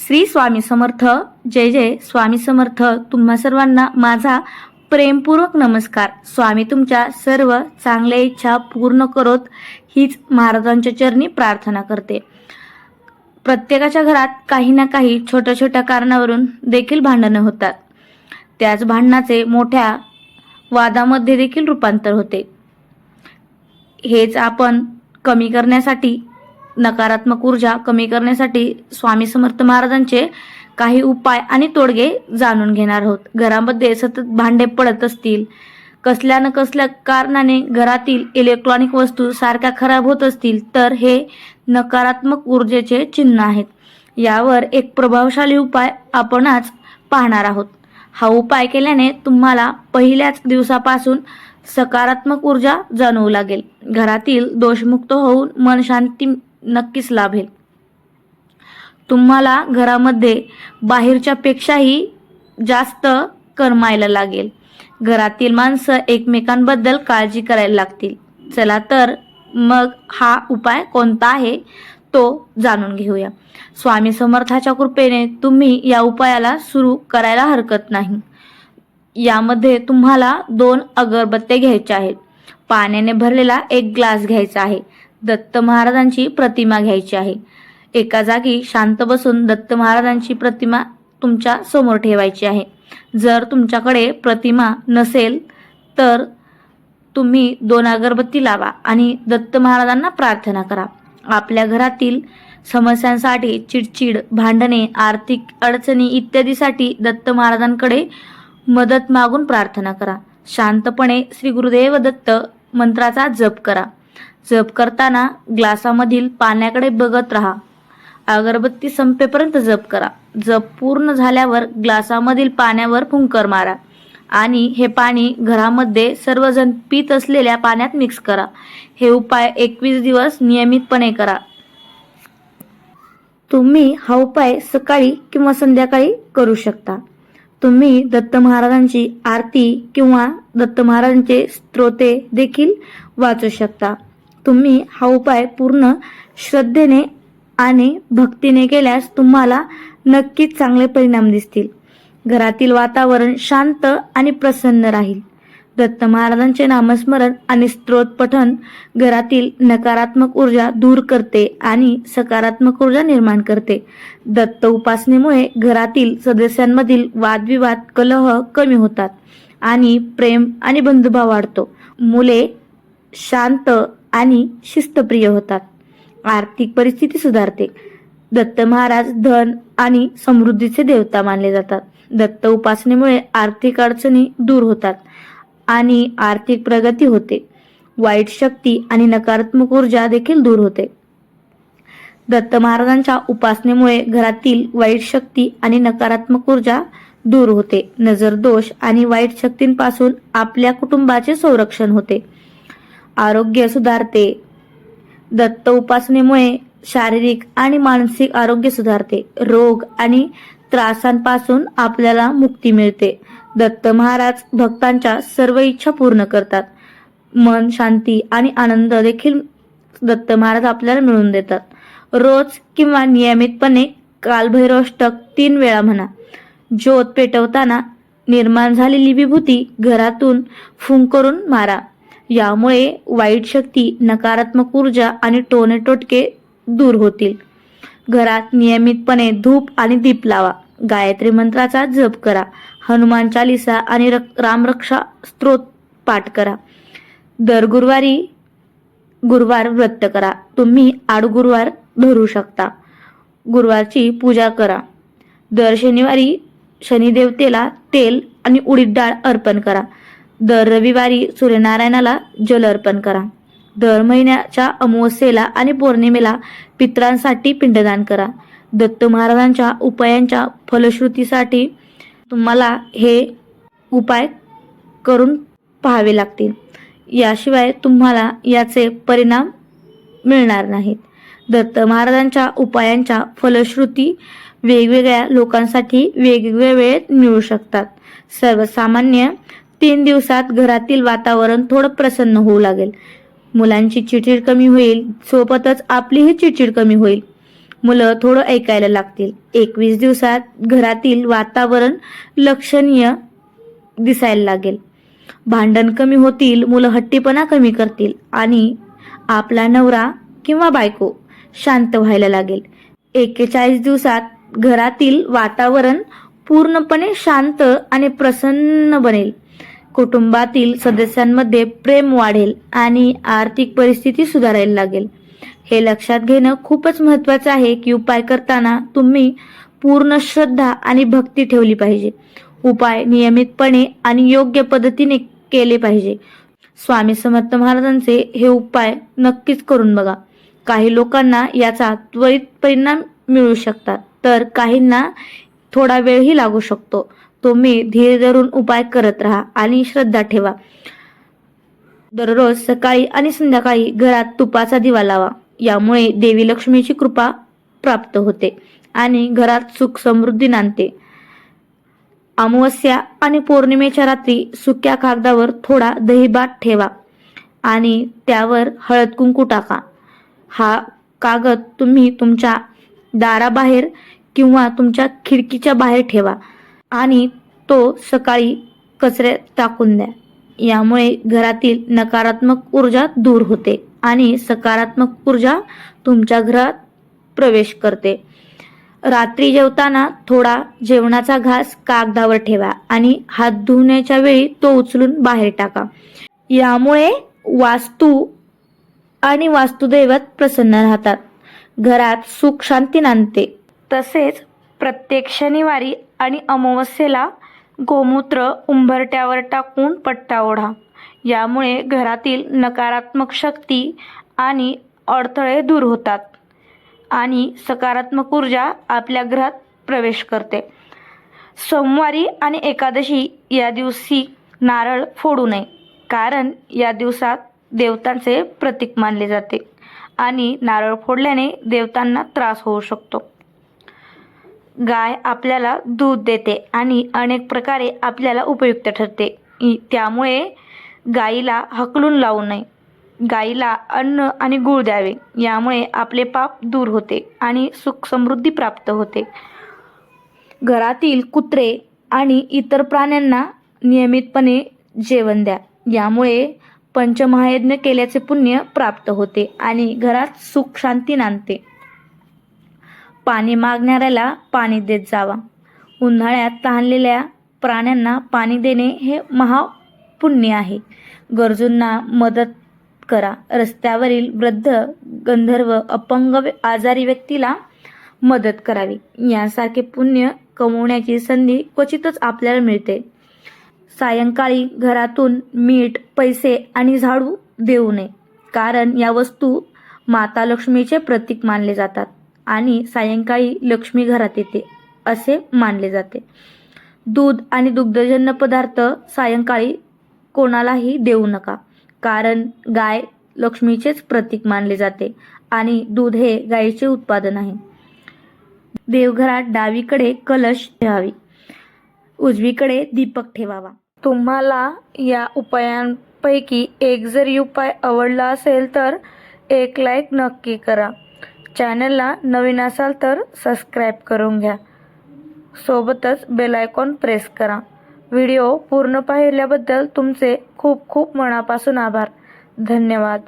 श्री स्वामी समर्थ. जय जय स्वामी समर्थ. तुम्हा सर्वांना माझा प्रेमपूर्वक नमस्कार. स्वामी तुमच्या सर्व चांगल्या इच्छा पूर्ण करोत हीच महाराजांच्या चरणी प्रार्थना करते. प्रत्येकाच्या घरात काही ना काही छोट्या छोट्या कारणावरून देखील भांडणं होतात. त्याच भांडणाचे मोठ्या वादामध्ये देखील रूपांतर होते. हेच आपण कमी करण्यासाठी नकारात्मक ऊर्जा कमी करण्यासाठी स्वामी समर्थ महाराजांचे काही उपाय आणि तोडगे जाणून घेणार आहोत. घरामध्ये सतत भांडे पडत असतील कसल्या न कसल्या कारणाने घरातील इलेक्ट्रॉनिक वस्तू सारख्या खराब होत असतील तर हे नकारात्मक ऊर्जेचे चिन्ह आहेत. यावर एक प्रभावशाली उपाय आपण आज पाहणार आहोत. हा उपाय केल्याने तुम्हाला पहिल्याच दिवसापासून सकारात्मक ऊर्जा जाणवू लागेल. घरातील दोषमुक्त होऊन मन शांती नक्कीच लाभेल तुम्हाला घरामध्ये बाहेरच्या पेक्षाही जास्त करमायला लागेल. घरातील माणसं एकमेकांबद्दल काळजी करायला लागतील. चला तर मग हा उपाय कोणता आहे तो जाणून घेऊया. स्वामी समर्थाच्या कृपेने तुम्ही या उपायाला सुरू करायला हरकत नाही. यामध्ये तुम्हाला दोन अगरबत्त्या घ्यायच्या आहेत. पाण्याने भरलेला एक ग्लास घ्यायचा आहे. दत्त महाराजांची प्रतिमा घ्यायची आहे. एका जागी शांत बसून दत्त महाराजांची प्रतिमा तुमच्यासमोर ठेवायची आहे. जर तुमच्याकडे प्रतिमा नसेल तर तुम्ही दोन अगरबत्ती लावा आणि दत्त महाराजांना प्रार्थना करा. आपल्या घरातील समस्यांसाठी चिडचिड भांडणे आर्थिक अडचणी इत्यादीसाठी दत्त महाराजांकडे मदत मागून प्रार्थना करा. शांतपणे श्री गुरुदेव दत्त मंत्राचा जप करा. जप करताना ग्लासामधील पाण्याकडे बघत राहा. अगरबत्ती संपेपर्यंत जप करा. जप पूर्ण झाल्यावर ग्लासामधील पाण्यावर फुंकर मारा आणि हे पाणी घरामध्ये सर्वजण पित असलेल्या पाण्यात मिक्स करा. हे उपाय एकवीस दिवस नियमितपणे करा. तुम्ही हा उपाय सकाळी किंवा संध्याकाळी करू शकता. तुम्ही दत्त महाराजांची आरती किंवा दत्त महाराजांचे स्त्रोते देखील वाचू शकता. तुम्ही हा उपाय पूर्ण श्रद्धेने आणि भक्तीने केल्यास तुम्हाला नक्कीच चांगले परिणाम दिसतील. घरातील वातावरण शांत आणि प्रसन्न राहील. दत्त महाराजांचे नामस्मरण आणि स्त्रोत पठण घरातील नकारात्मक ऊर्जा दूर करते आणि सकारात्मक ऊर्जा निर्माण करते. दत्त उपासनेमुळे घरातील सदस्यांमधील वादविवाद कलह कमी होतात आणि प्रेम आणि बंधुभाव वाढतो. मुले शांत आणि शिस्तप्रिय होतात. आर्थिक परिस्थिती सुधारते. दत्त महाराज धन आणि समृद्धीचे देवता मानले जातात. दत्त उपासनेमुळे आर्थिक अडचणी दूर होतात आणि आर्थिक प्रगती होते. वाईट शक्ती आणि नकारात्मक ऊर्जा देखील दूर होते. दत्त महाराजांच्या उपासनेमुळे घरातील वाईट शक्ती आणि नकारात्मक ऊर्जा दूर होते. नजर दोष आणि वाईट शक्तींपासून आपल्या कुटुंबाचे संरक्षण होते. आरोग्य सुधारते. दत्त उपासनेमुळे शारीरिक आणि मानसिक आरोग्य सुधारते. रोग आणि त्रासांपासून आपल्याला मुक्ती मिळते. दत्त महाराज भक्तांच्या सर्व इच्छा पूर्ण करतात. मन शांती आणि आनंद देखील दत्त महाराज आपल्याला मिळवून देतात. रोज किंवा नियमितपणे कालभैरवष्टक तीन वेळा म्हणा. ज्योत पेटवताना निर्माण झालेली विभूती घरातून फुंकरून मारा. यामुळे वाईट शक्ती नकारात्मक ऊर्जा आणि टोनेटोटके दूर होतील. घरात नियमितपणे धूप आणि दीप लावा. गायत्री मंत्राचा जप करा. हनुमान चालिसा आणि रक- रामरक्षा स्त्रोत पाठ करा. दर गुरुवारी गुरुवार व्रत करा. तुम्ही आड गुरुवार धरू शकता. गुरुवारची पूजा करा. दर शनिवारी शनिदेवतेला तेल आणि उडीद डाळ अर्पण करा. दर रविवारी सूर्यनारायणाला जल अर्पण करा. दर महिन्याच्या अमावस्येला आणि पौर्णिमेला पित्रांसाठी पिंडदान करा. दत्त महाराजांच्या उपायांच्या फलश्रुतीसाठी तुम्हाला हे उपाय करून पाहावे लागतील. याशिवाय तुम्हाला याचे परिणाम मिळणार नाहीत. दत्त महाराजांच्या उपायांच्या फलश्रुती वेगवेगळ्या लोकांसाठी वेगवेगळ्या वेळेत मिळू शकतात. सर्वसामान्य तीन दिवसात घरातील वातावरण थोडं प्रसन्न होऊ लागेल. मुलांची चिडचिड कमी होईल सोबतच आपलीही चिडचिड कमी होईल. मुलं थोडं ऐकायला लागतील. एकवीस दिवसात घरातील वातावरण लक्षणीय दिसायला लागेल. भांडण कमी होतील मुलं हट्टीपणा कमी करतील आणि आपला नवरा किंवा बायको शांत व्हायला लागेल. एक्केचाळीस दिवसात घरातील वातावरण पूर्णपणे शांत आणि प्रसन्न बनेल. कुटुंबातील सदस्यांमध्ये प्रेम वाढेल आणि आर्थिक परिस्थिती सुधारायला लागेल. हे लक्षात घेणं खूपच महत्वाचं आहे की उपाय करताना तुम्ही पूर्ण श्रद्धा आणि भक्ती ठेवली पाहिजे. उपाय नियमितपणे आणि योग्य पद्धतीने केले पाहिजे. स्वामी समर्थ महाराजांचे हे उपाय नक्कीच करून बघा. काही लोकांना याचा त्वरित परिणाम मिळू शकतात तर काहींना थोडा वेळही लागू शकतो. तुम्ही धीर धरून उपाय करत राहा आणि श्रद्धा ठेवा. दररोज सकाळी आणि संध्याकाळी घरात तुपाचा दिवा लावा. यामुळे देवी लक्ष्मीची कृपा प्राप्त होते आणि घरात सुख समृद्धी नांदते. अमावस्या आणि पौर्णिमेच्या रात्री सुक्या कागदावर थोडा दहीभात ठेवा आणि त्यावर हळद कुंकू टाका. हा कागद तुम्ही तुमच्या दाराबाहेर किंवा तुमच्या खिडकीच्या बाहेर ठेवा. आणि तो सकाळी कचऱ्यात टाकून द्या. यामुळे घरातील नकारात्मक ऊर्जा दूर होते आणि सकारात्मक ऊर्जा तुमच्या घरात प्रवेश करते. रात्री जेवताना थोडा जेवणाचा घास कागदावर ठेवा आणि हात धुण्याच्या वेळी तो उचलून बाहेर टाका. यामुळे वास्तू आणि वास्तुदैवत प्रसन्न राहतात. घरात सुख शांती नांदते. तसेच प्रत्येक शनिवारी आणि अमावस्येला गोमूत्र उंबरट्यावर टाकून पट्टा ओढा. यामुळे घरातील नकारात्मक शक्ती आणि अडथळे दूर होतात आणि सकारात्मक ऊर्जा आपल्या घरात प्रवेश करते. सोमवारी आणि एकादशी या दिवशी नारळ फोडू नये कारण या दिवसात देवतांचे प्रतीक मानले जाते आणि नारळ फोडल्याने देवतांना त्रास होऊ शकतो. गाय आपल्याला दूध देते आणि अनेक प्रकारे आपल्याला उपयुक्त ठरते. इ- त्यामुळे गाईला हकलून लावू नये. गाईला अन्न आणि गूळ द्यावे. यामुळे आपले पाप दूर होते आणि सुख समृद्धी प्राप्त होते. घरातील कुत्रे आणि इतर प्राण्यांना नियमितपणे जेवण द्या. यामुळे पंचमहायज्ञ केल्याचे पुण्य प्राप्त होते आणि घरात सुख शांती नांदते. पाणी मागणाऱ्याला पाणी देत जावा. उन्हाळ्यात तहानलेल्या प्राण्यांना पाणी देणे हे महापुण्य आहे. गरजूंना मदत करा. रस्त्यावरील वृद्ध गंधर्व अपंग व्य- आजारी व्यक्तीला मदत करावी. यासारखे पुण्य कमवण्याची संधी क्वचितच आपल्याला मिळते. सायंकाळी घरातून मीठ पैसे आणि झाडू देऊ नये. कारण या वस्तू माता लक्ष्मीचे प्रतीक मानले जातात. आणि सायंकाळी लक्ष्मी घरात येते असे मानले जाते. दूध आणि दुग्धजन्य पदार्थ सायंकाळी कोणालाही देऊ नका कारण गाय लक्ष्मीचेच प्रतीक मानले जाते आणि दूध हे गायीचे उत्पादन आहे. देवघरात डावीकडे कलश ठेवावी उजवीकडे दीपक ठेवावा. तुम्हाला या उपायांपैकी एक जरी उपाय आवडला असेल तर एक लाईक नक्की करा. चॅनलला नवीन असाल तर सबस्क्राईब करून घ्या. सोबतच बेल आयकॉन प्रेस करा. व्हिडिओ पूर्ण पाहिल्याबद्दल तुमचे खूप खूप मनापासून आभार. धन्यवाद.